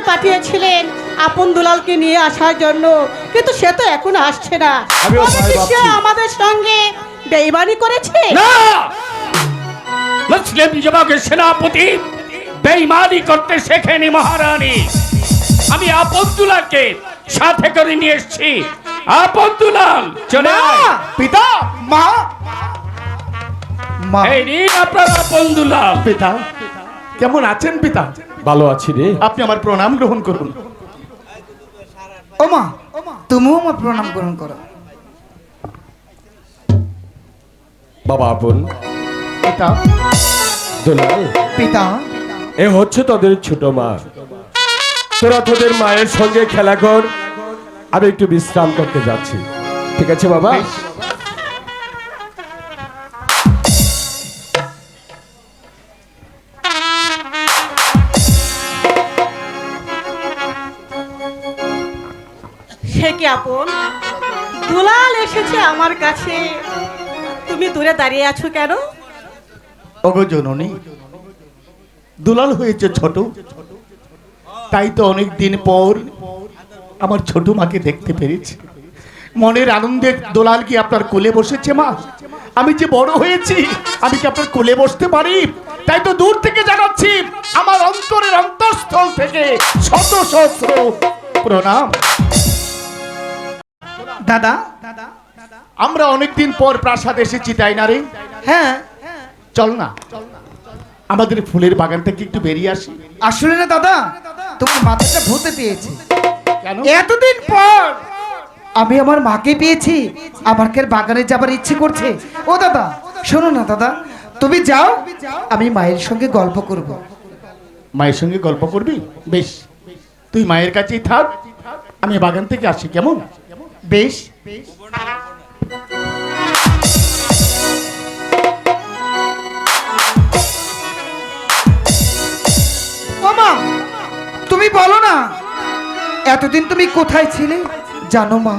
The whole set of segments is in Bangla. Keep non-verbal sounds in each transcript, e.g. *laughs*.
পাঠিয়েছিলেন আপন দুলালকে নিয়ে আসার জন্য। কিন্তু সে তো এখন আসছে না। আমিও তবে কি সে ভাবছি। আমাদের সঙ্গে বেইমানি করেছে? না! মুসলিম যুবকের সেনাপতি বেইমানি করতে শেখেনি মহারানী। আমি আপদুলাকে সাথে করে নিয়ে এসেছি। আপদুলাল চলে আয়। পিতা মা। মা। এই নিন আপনার আপদুলাল পিতা কেমন আছেন পিতা? ভালো আছি রে। আপনি আমার প্রণাম গ্রহণ করুন। ওমা তুমিও আমার প্রণাম গ্রহণ করো। বাবা আপন। পিতা। দুলাল। পিতা। এ হচ্ছে তোদের ছোট মা। তোরা তোদের মায়ের সঙ্গে খেলা কর। আমি একটু বিশ্রাম করতে যাচ্ছি। ঠিক আছে বাবা? আপন। দুলাল এসেছে আমার কাছে। তুমি দূরে দাঁড়িয়ে আছো কেন? ওগো জননী, দুলাল হয়েছে ছোট। তাই তো অনেক দিন পর আমার ছোট মাকে দেখতে পেরেছি। মনের আনন্দে দোলাল কি আপনার কোলে বসেছে মা? আমি যে বড় হয়েছি, আমি কি আপনার কোলে বসতে পারি? তাই তো দূর থেকে জানাচ্ছি, আমার অন্তরের অন্তঃস্থল থেকে শত সহস্র প্রণাম। দাদা? আমরা অনেকদিন পর প্রাসাদ এসেছি তাই না রে? হ্যাঁ। চল না। আমাদের ফুলের বাগান থেকে একটু বেরিয়ে আসি। আসলে না দাদা তোমার মাথাটা ভূতে পেয়েছে। এতদিন পর আমি আমার মাকে পেয়েছি আমার কে বাগানে যাবার ইচ্ছে করছে। ও দাদা শোনো না দাদা তুমি যাও আমি মায়ের সঙ্গে গল্প করব। মায়ের সঙ্গে গল্প করবি? বেশ। তুই মায়ের কাছেই থাক আমি বাগান থেকে আসি কেমন? বেশ। মা, তুমি বলো না, এতদিন তুমি কোথায় ছিলে? জানো মা,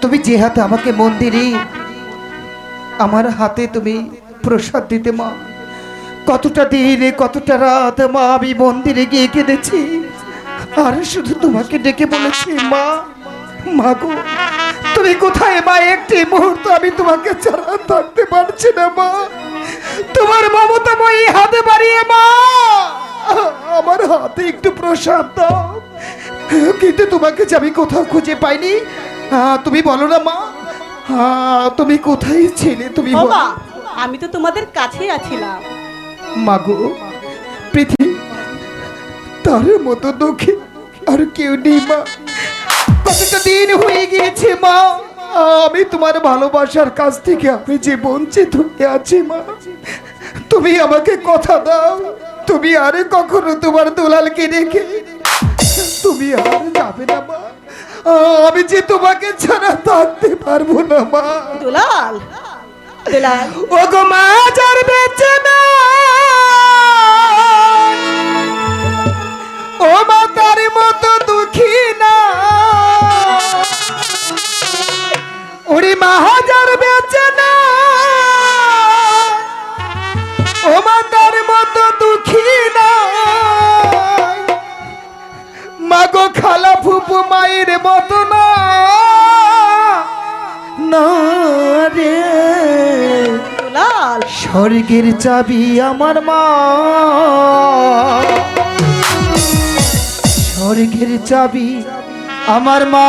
তুমি যে হাতে আমাকে মন্দিরে, আমার হাতে তুমি প্রসাদ দিতে মা। কতটা দিনে, কতটা রাত মা, আমি মন্দিরে গিয়ে কেঁদেছি আর শুধু তোমাকে ডেকে বলেছি, মা মা গো তুমি কোথায় মা? একটি মুহূর্ত আমি তোমাকে ছাড়া থাকতে পারছি না মা। তোমার মমতাময়ী হাতে বাড়িয়ে মা। আমার হাতে একটু প্রসাদ দাও। কিন্তু তোমাকে যে আমি কোথাও খুঁজে পাইনি তুমি বলো না মা। তুমি কোথায় ছিলে তুমি। বাবা আমি তো তোমাদের কাছেই আছিলাম। মাগো পৃথিবী তার মতো দুঃখী আর কেউ নেই মা। কতটা দিন হয়ে গিয়েছে মা? আমি তোমার ভালোবাসার কাছ থেকে আমি যে বঞ্চিত হয়ে আছি মা তুমি আমাকে কথা দাও। তুমি আরে কখনো তোমার দুলালকে রেখে তুমি আর যাবে না মা। আমি যে তোমাকে ছাড়া থাকতে পারব না মা। দুলাল দুলাল। ও গো মা যার বেঁচে না ও মা তার মতো দুঃখী না। ওরে মা হাজার বেঁচে না ও মা তার মতো দুঃখী না মাগো খালা ফুপু মায়ের মতো না। রে। স্বর্গের চাবি আমার মা। স্বর্গের চাবি আমার মা।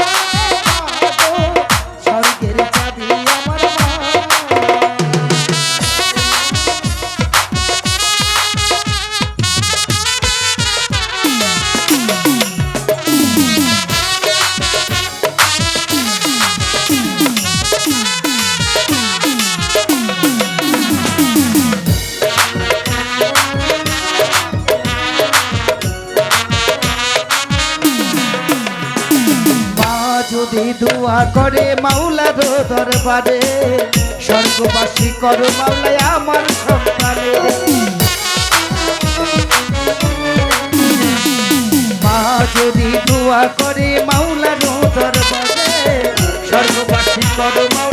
দোয়া করে মাওলার দরবারে। স্বর্গবাসী করো মাওলায় আমার সন্তানে মা যদি দোয়া করে মাওলার দরবারে, স্বর্গবাসী করো মাওলায়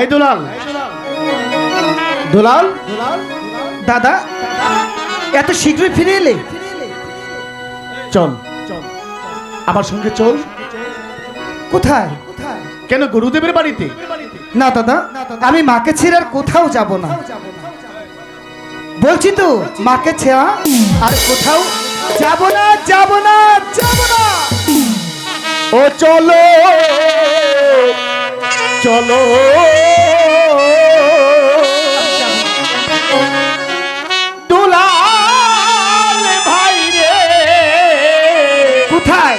এই দুলাল। দুলাল? দাদা, এত শীঘ্রই ফিরে এলে? চল। আমার সঙ্গে চল। কোথায়? কেন গুরুদেবের বাড়িতে? না দাদা, আমি মাকে ছেড়ে আর কোথাও যাব না। বলছি তো, মাকে ছেড়া আর কোথাও যাব না যাব না যাব না। ও চলো। চলো। দুলাল ভাই রে। কোথায়?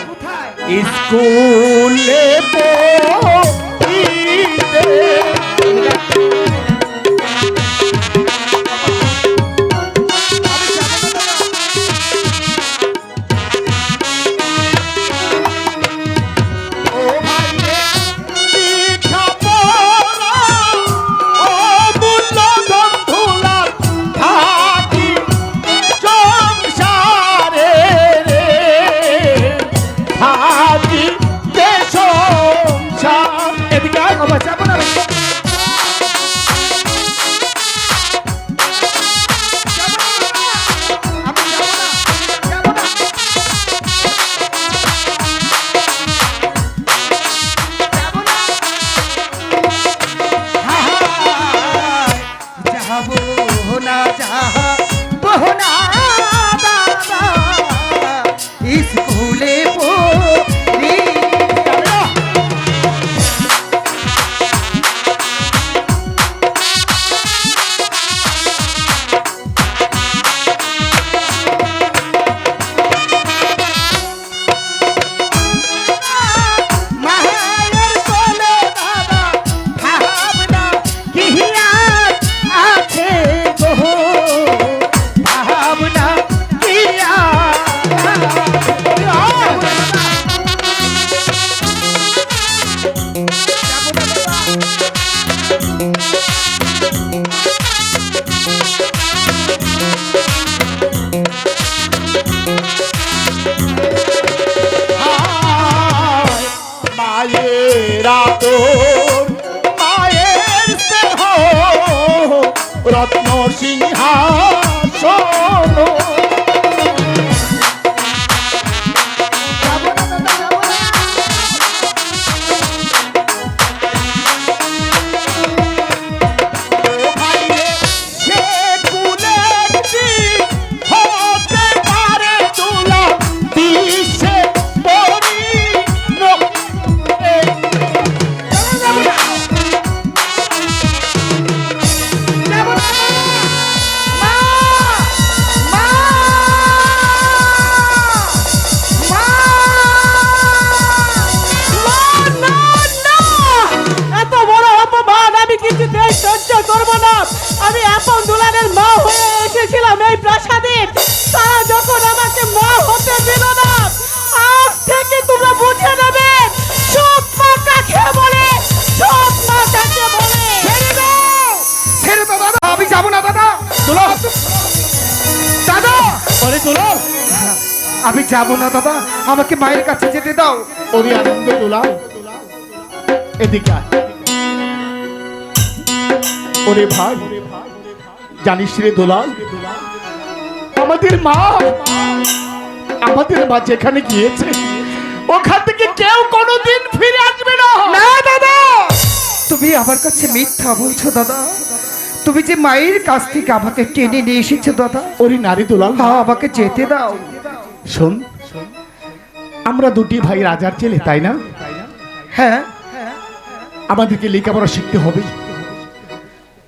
স্কুলে পড়িতে না যাব না আমি যাব না দাদা আমাকে মায়ের কাছে যেতে দাও। ওরে আনন্দ দুলাল এদিকে। ওরে ভাই জানিস রে দুলাল আমাদের মা আমাদের মা যেখানে গিয়েছে ওখান থেকে কেউ কোনোদিন ফিরে আসবে না। না দাদা তুমি আমার কাছে মিথ্যা বলছো দাদা। তুমি যে মায়ের কাছ থেকে আমাকে টেনে নিয়ে এসেছ দাদা। ওরে নারী দুলাল। হ্যাঁ আমাকে যেতে দাও। শোন, আমরা দুটি ভাই রাজার ছেলে, তাই না? হ্যাঁ আমাদেরকে লেখাপড়া শিখতে হবে।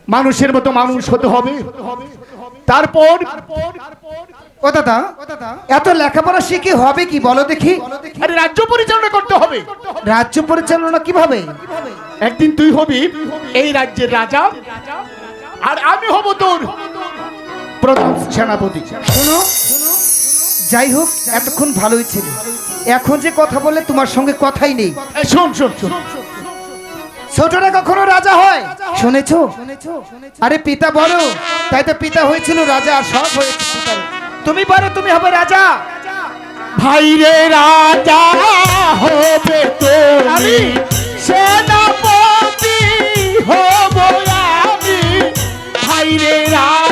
মানুষের মতো মানুষ হতে হবে। তারপর এত লেখাপড়া শিখে হবে কি বলো দেখি? আরে রাজ্য পরিচালনা করতে হবে। রাজ্য পরিচালনা কীভাবে? একদিন তুই হবি এই রাজ্যের রাজা, আর আমি হব তোর প্রধান সেনাপতি। শোনো যাই হোক এতক্ষণ ভালোই ছিল। এখন যে কথা বলে তোমার সঙ্গে কথাই নেই। শোন শোন শোন। ছোটরা কখনো রাজা হয়? শুনেছো? আরে পিতা বড় তাই তো পিতা হয়েছিল রাজা আর সব হয়েছে তুমি বড় তুমি হবে রাজা? ভাইরে রাজা হবে তুমি সেনাপতি হব আমি। ভাইরে রাজা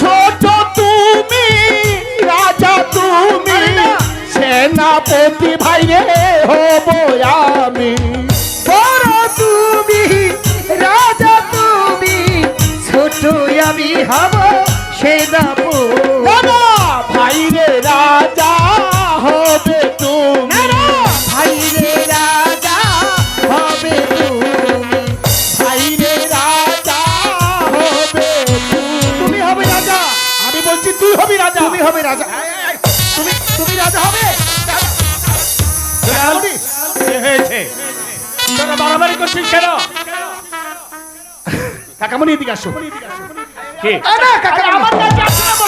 ছোট তুমি রাজা তুমি সেনাপতি ভাইরে হব আমি। বড় তুমি রাজা তুমি ছোট আমি হব সেনাপতি। না, ভাইরে রাজা হবি রাজা। তুমি তুমি রাজা হবে? হয়েছে। তোরা বাড়াবাড়ি করছিস কেন? কাকামণি এদিকে আসো।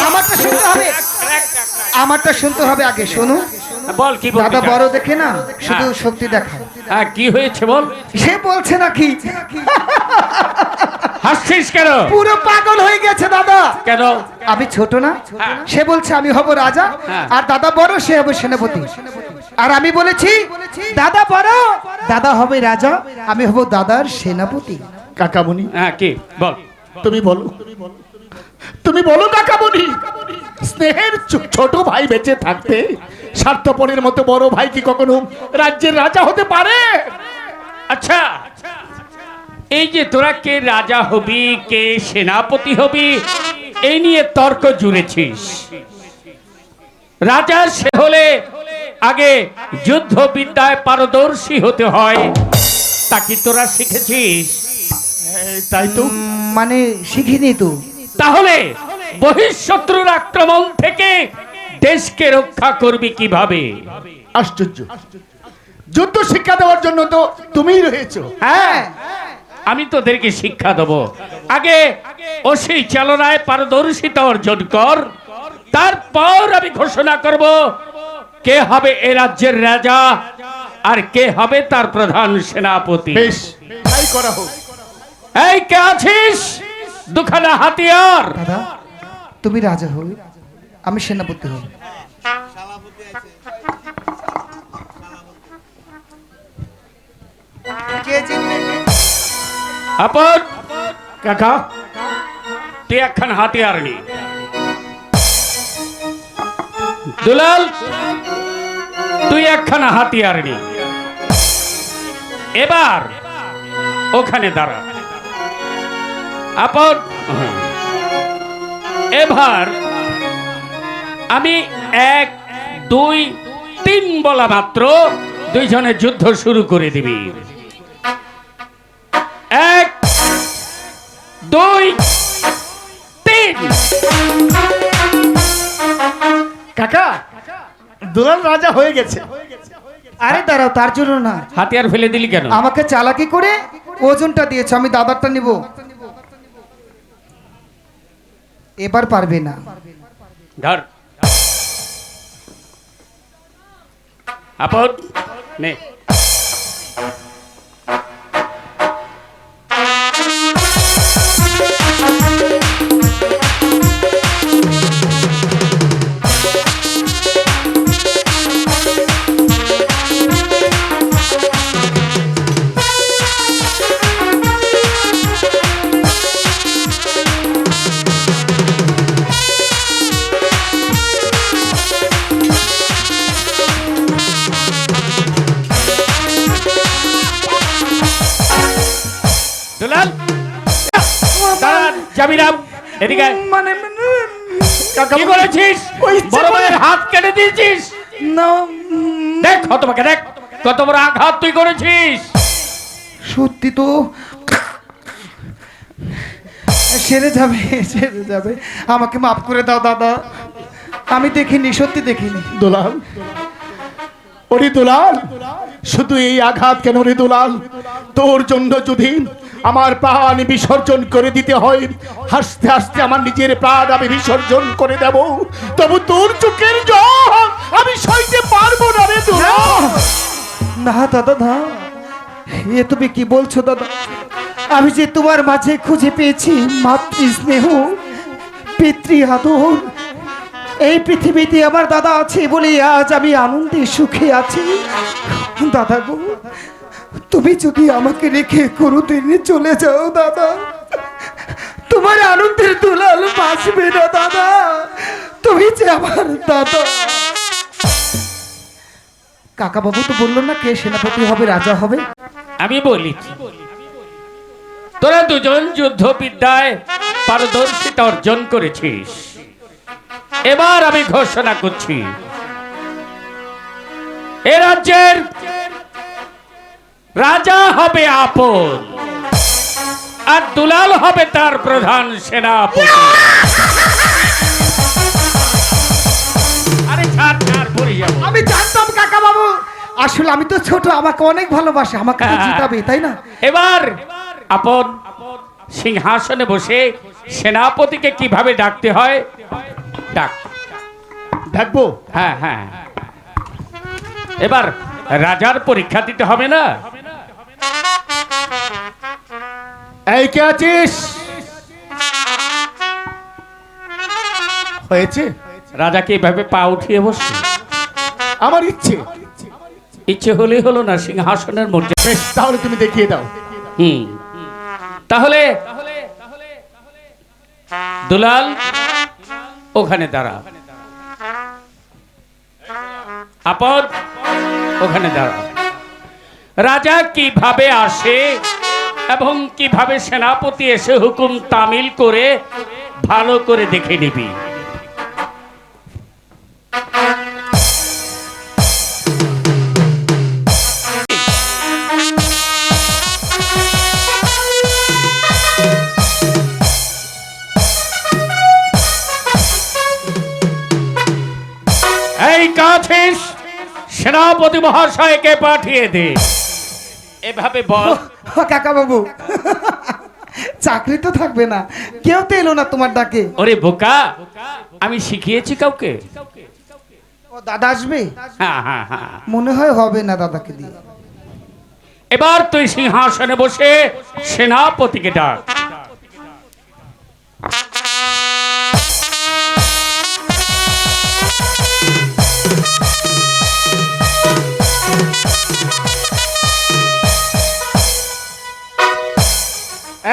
আমারটা শুনতে হবে। আমারটা শুনতে হবে আগে শোনো। বল কি দাদা বড় দেখে না শুধু শক্তি দেখায় হ্যাঁ কি হয়েছে বল? সে বলছে নাকি? *laughs* হাসছিস কেন? পুরো পাগল হয়ে গেছে দাদা। কেন? আমি ছোট না? হ্যাঁ। সে বলছে আমি হব রাজা। হ্যাঁ। আর দাদা বড় সে হবে সেনাপতি। আর আমি বলেছি দাদা বড় দাদা হবে রাজা। আমি হব দাদার সেনাপতি। কাকামণি। হ্যাঁ কি? বল। তুমি বলো। তুমি বলো কাকামণি। স্নেহের ছোট ভাই বেঁচে থাকতে স্বার্থপরের মতো বড় ভাই কি কখনো রাজ্যের রাজা হতে পারে? আচ্ছা। এই যে তোরা কে রাজা হবি কে সেনাপতি হবি এই নিয়ে তর্ক জুড়েছিস। রাজা সে হলে আগে যুদ্ধ বিদ্যায় পারদর্শী হতে হয়। তা কি তোরা শিখেছিস? তাই তো। মানে শিখিনি তো। তাহলে বহিঃশত্রুর আক্রমণ থেকে দেশকে রক্ষা করবি কীভাবে? আশ্চর্য। যুদ্ধ শিক্ষা দেওয়ার জন্য তো তুমিই রয়েছো। হ্যাঁ। আমি তোদেরকে শিক্ষা দেব। আগে ও সেই চালনায় পারদর্শিতা অর্জন কর। তারপর আমি ঘোষণা করব কে হবে এ রাজ্যের রাজা আর কে হবে তার প্রধান সেনাপতি। বেশ তাই করা হোক। এই কে আছিস? দুখানা হাতিয়ার। দাদা তুমি রাজা হই আমি সেনাপতি হই আপন। কাকা। তুই একখান হাতিয়ার নি। দুলাল তুই একখানা হাতিয়ার নি। এবার ওখানে দাঁড়া। আপন। এবার আমি এক দুই তিন বলা মাত্র দুইজনে যুদ্ধ শুরু করে দিবি। দুই তিন। কাকা দুলাল রাজা হয়ে গেছে। আরে দাঁড়াও তার জন্য না। হাতিয়ার ফেলে দিলি কেন? আমাকে চালাকি করে ওজনটা দিয়েছে আমি দাদারটা নিব। এবার পারবে না। ধর। আপন নে। না এদিকে মানে কি করেছিস? ওই ইচ্ছে বড় ভাইয়ের হাত কেটে দিয়েছিস। না দেখ তোমাকে দেখ কত বড় আঘাত তুই করেছিস। সত্যি তো সেরে যাবে সেরে যাবে। আমাকে মাফ করে দাও দাদা। আমি দেখিনি সত্যি দেখিনি। দুলাল ওরে শুধু এই আঘাত কেন রে তোর জন্য যদি আমার প্রাণ বিসর্জন করে দিতে হয়, হাসতে হাসতে আমার নিজের প্রাণ আমি বিসর্জন করে দেব। তবু তোর চোখের জল আমি সইতে পারব না রে দুলাল না দাদা, না। এ তুমি কি বলছো, দাদা? আমি যে তোমার মাঝে খুঁজে পেয়েছি মাতৃ স্নেহ পিতৃ আদর এই পৃথিবীতে আমার দাদা আছে বলে আজ আমি আনন্দে সুখে আছি। দাদা গো, তুমি যদি আমাকে রেখে কোনোদিন চলে যাও দাদা, তোমার আনন্দের দুলাল বাঁচবে না দাদা। তুমি যে আমার দাদা। কাকা বাবু তো বলল না কে সেনাপতি হবে, রাজা হবে? আমি বলি, তোরা দুজন যুদ্ধ বিদ্যায় পারদর্শিতা অর্জন করেছিস। এবার আমি ঘোষণা করছি। এ রাজ্যের রাজা হবে আপন আর দুলাল হবে তার প্রধান সেনাপতি। আরে ছাড় ছাড় পড়ে যাব। আমি জানতাম কাকা বাবু আসলে আমি তো ছোট আমাকে অনেক ভালোবাসে আমাকে তো জিতাবে তাই না? এবার আপন সিংহাসনে বসে সেনাপতিকে কীভাবে ডাকতে হয়? ডাক। দেখব হ্যাঁ হ্যাঁ। এবার রাজার পরীক্ষা দিতে হবে না? এই কে আছিস? হয়েছে? রাজাকে এভাবে পা উঠিয়ে বসে আমার ইচ্ছে। ইচ্ছে হলেই হলো না সিংহাসনের মধ্যে বেশ তাহলে তুমি দেখিয়ে দাও। হুম। তাহলে দুলাল ওখানে দাঁড়া। আপদ, ওখানে দাঁড়া। রাজা কীভাবে আসে এবং কীভাবে সেনাপতি এসে হুকুম তামিল করে ভালো করে দেখে নিবি? সেনাপতি মহাশয়কে পাঠিয়ে দে। এভাবে বল। কাকা বাবু চাকরি তো থাকবে না। কেউ তো এলো না তোমার ডাকে। ওরে বোকা আমি শিখিয়েছি কাউকে। ও দাদা আসবে? হ্যাঁ হ্যাঁ হ্যাঁ। মনে হয় হবে না দাদাকে দিয়ে। এবার তুই সিংহাসনে বসে সেনাপতিকে ডাক।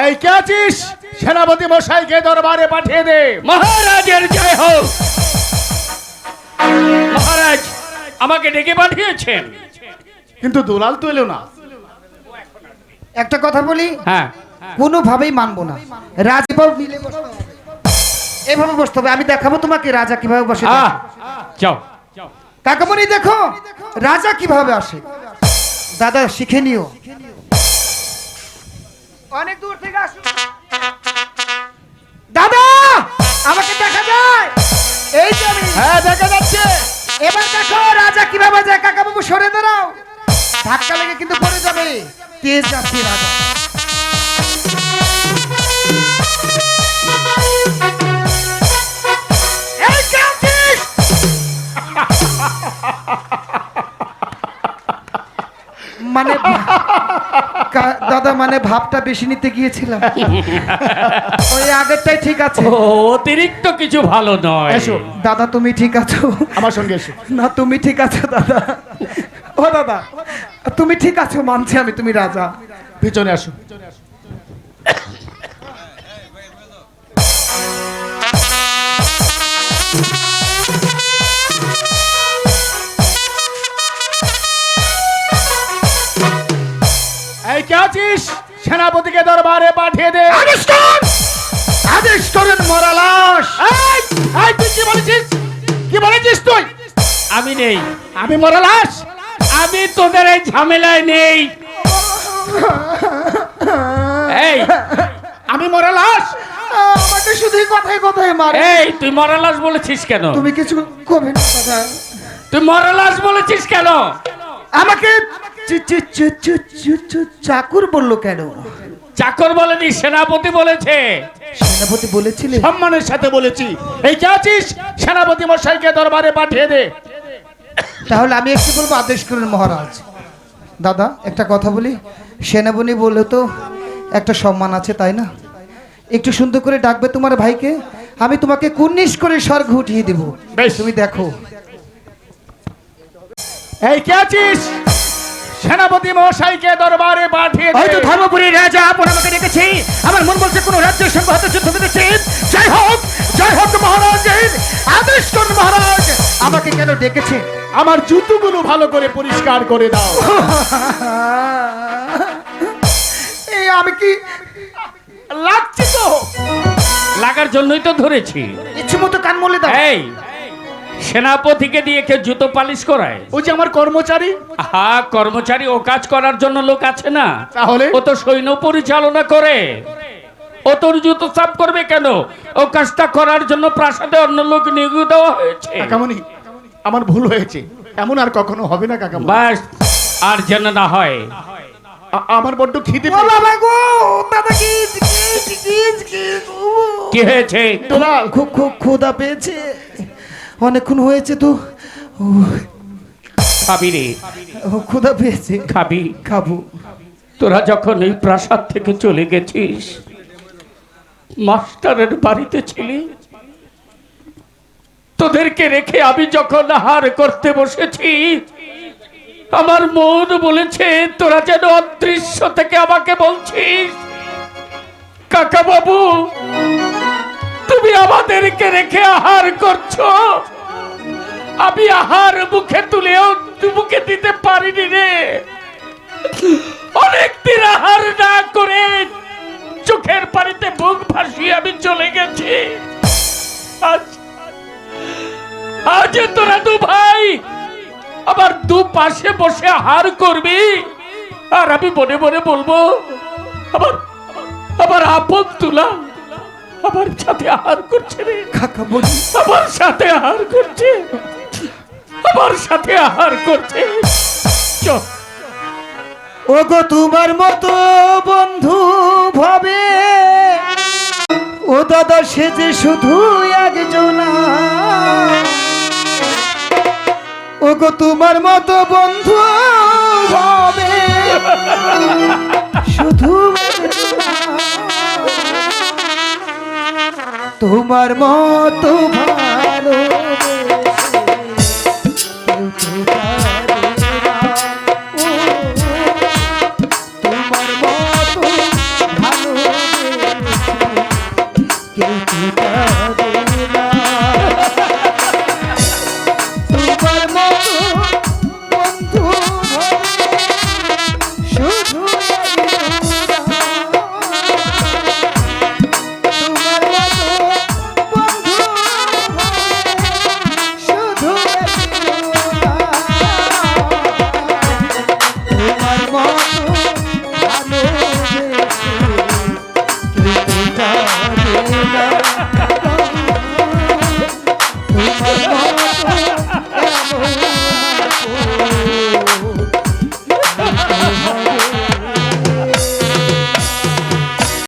এই কে আছিস? সেনাপতি মশাইকে দরবারে পাঠিয়ে দে। মহারাজের জয় হোক। মহারাজ আমাকে ডেকে পাঠিয়েছেন। কিন্তু দুলাল তো এলো না। একটা কথা বলি? হ্যাঁ। কোনোভাবেই মানবো না। রাজা মিলে এভাবে বসতে হবে। আমি দেখাবো তোমাকে রাজা কীভাবে বসে যাও। কাকামণি দেখো রাজা কীভাবে আসে। দাদা শিখে নিও। অনেক দূর থেকে আসো। দাদা আমাকে দেখা যায়। এই যে আমি। হ্যাঁ দেখা যাচ্ছে। এবার দেখো রাজা কীভাবে যায় কাকাবাবু সরে দাঁড়াও। ধাক্কা লেগে কিন্তু পড়ে যাবে। তেজ যাচ্ছে রাজা? এই কে আছিস? মানে দাদা মানে ভাবটা বেশি নিতে গিয়েছিলাম। ওই আগেরটাই ঠিক আছে। অতিরিক্ত কিছু ভালো নয়। এসো। দাদা তুমি ঠিক আছো? আমার সঙ্গে এসো। না তুমি ঠিক আছো দাদা। ও দাদা তুমি ঠিক আছো মানছি আমি তুমি রাজা। পিছনে আসো। সেনাপতিকে দরবারে পাঠিয়ে দে। আদেশ করেন এই, এই, তুই কি বলেছিস? কি বলেছিস তুই? আমি নেই। আমি মরা লাশ। আমি তোদের এই ঝামেলায় নেই। এই আমি মরা লাশ। আমাকে শুধুই কথায় কথায় মার এই তুই মরালাস বলেছিস কেন? তুমি কিছু কবে না দাদা। তুই মরালাস বলেছিস কেন? আমাকে চাকুর বলল কেন? চাকর বলেনি সেনাপতি বলেছে। সেনাপতি বলেছিলে? সম্মানের সাথে বলেছি। এই আছিস সেনাপতি মশাইকে দরবারে পাঠিয়ে দে। তাহলে আমি একটু বলব আদেশ করেন মহারাজ। দাদা একটা কথা বলি। সেনাবনী বললে তো একটা সম্মান আছে তাই না? একটু সুন্দর করে ডাকবে তোমার ভাইকে। আমি তোমাকে কুন্নিশ করে স্বর্গ উঠিয়ে দেবো। তুমি দেখো। এই কে আছিস? সেনাপতি মশাইকে দরবারে পাঠিয়ে হয়তো ধর্মপুরী রাজা আপন আমাকে ডেকেছি। আমার মন বলছে কোনো রাজ্যের সঙ্গে হয়তো যুদ্ধ করেছে জয় হোক জয় হোক মহারাজের আদেশ করুন মহারাজ। আমাকে কেন ডেকেছে? আমার জুতোগুলো ভালো করে পরিষ্কার করে দাও। এই আমি কি লাগছে তো? লাগার জন্যই তো ধরেছি। ইচ্ছে মতো কান মলে দাও। এই সেনাপতিকে দিয়ে কে জুতো পালিশ করায়? ওই যে আমার কর্মচারী? হা কর্মচারী ও কাজ করার জন্য লোক আছে না। তাহলে? ও তো সৈন্য পরিচালনা করে। ও তোর জুতো সাফ করবে কেন? ও কাজটা করার জন্য প্রাসাদে অন্য লোক নিয়োগ দেওয়া হয়েছে। কাকামণি আমার ভুল হয়েছে। এমন আর কখনো হবে না কাকামণি। বাস আর যেন না হয়। আমার বড্ড খিদে কি হয়েছে? খুব খুব ক্ষুধা পেয়েছে। অনেকক্ষণ হয়েছে তো। খাবি রে ও, ক্ষুধা পেয়েছে। খাবি। খাব। তোরা যখন এই প্রাসাদ থেকে চলে গেছিস মাস্টারের বাড়িতে ছিলি? তোদেরকে রেখে আমি যখন আহার করতে বসেছি আমার মন বলেছে তোরা যেন অদৃশ্য থেকে আমাকে বলছিস। কাকা বাবু তুমি আমাদেরকে রেখে আহার করছ? আমি আহার মুখে তুলেও মুখে দিতে পারিনি রে। অনেকদিন আহার না করে চোখের পানিতে বুক ভাসিয়ে আমি চলে গেছি। আজ আজ তোরা দু ভাই আবার দু পাশে বসে আহার করবি। আর আমি মনে মনে বলব আবার আবার আপন তুলা আমার সাথে আহার করছে রে। কাকা বলি আমার সাথে আহার করছে। আমার সাথে আহার করছে। চল। ও গো তোমার মতো বন্ধু ভাবে। ও দাদা সে যে শুধু একজনা। ও গো তোমার মতো বন্ধু ভাবে। শুধু একজনা। তোমার মতো ভালো